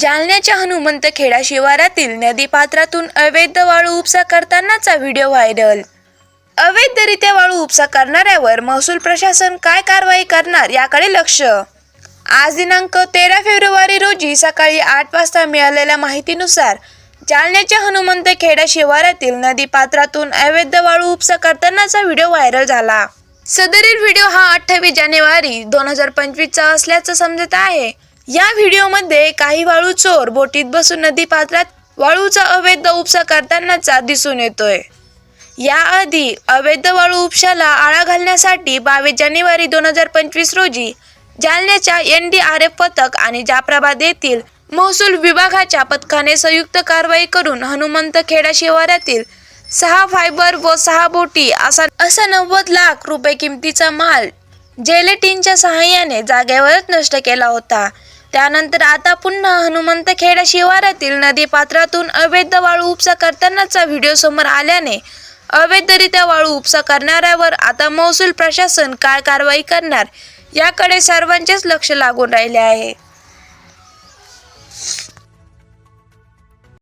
जालन्याच्या हनुमंत खेडा शिवारातील नदीपात्रातून अवैध वाळू उपसा करतानाचा व्हिडिओ व्हायरल. अवैधरित्या वाळू उपसा करणाऱ्यावर महसूल प्रशासन काय कारवाई करणार याकडे लक्ष. आज दिनांक तेरा फेब्रुवारी रोजी सकाळी आठ वाजता मिळालेल्या माहितीनुसार जालन्याच्या हनुमंत खेडा शिवारातील नदीपात्रातून अवैध वाळू उपसा करतानाचा व्हिडिओ व्हायरल झाला. सदरील व्हिडिओ हा अठ्ठावीस जानेवारी दोन हजार पंचवीसचा असल्याचं समजत आहे. या व्हिडिओमध्ये काही वाळू चोर बोटीत बसून नदीपात्रात वाळूचा अवैध उपसा करतानाचा दिसून येतोय. याआधी अवैध वाळू उपशाला आळा घालण्यासाठी बावीस जानेवारी दोन हजार पंचवीस रोजी जालन्याच्या एन डी आर एफ पथक आणि जाफराबाद येथील महसूल विभागाच्या पथकाने संयुक्त कारवाई करून हनुमंत खेडा शिवारातील सहा फायबर व सहा बोटी असा असा नव्वद लाख रुपये किमतीचा माल जेलेटिनच्या सहाय्याने जागेवरच नष्ट केला होता. त्यानंतर आता पुन्हा हनुमंत खेडा शिवारातील नदीपात्रातून अवैध वाळू उपसा करतानाचा व्हिडिओ समोर आल्याने अवैधरित्या वाळू उपसा करणाऱ्यावर आता महसूल प्रशासन काय कारवाई करणार याकडे सर्वांचेच लक्ष लागून राहिले आहे.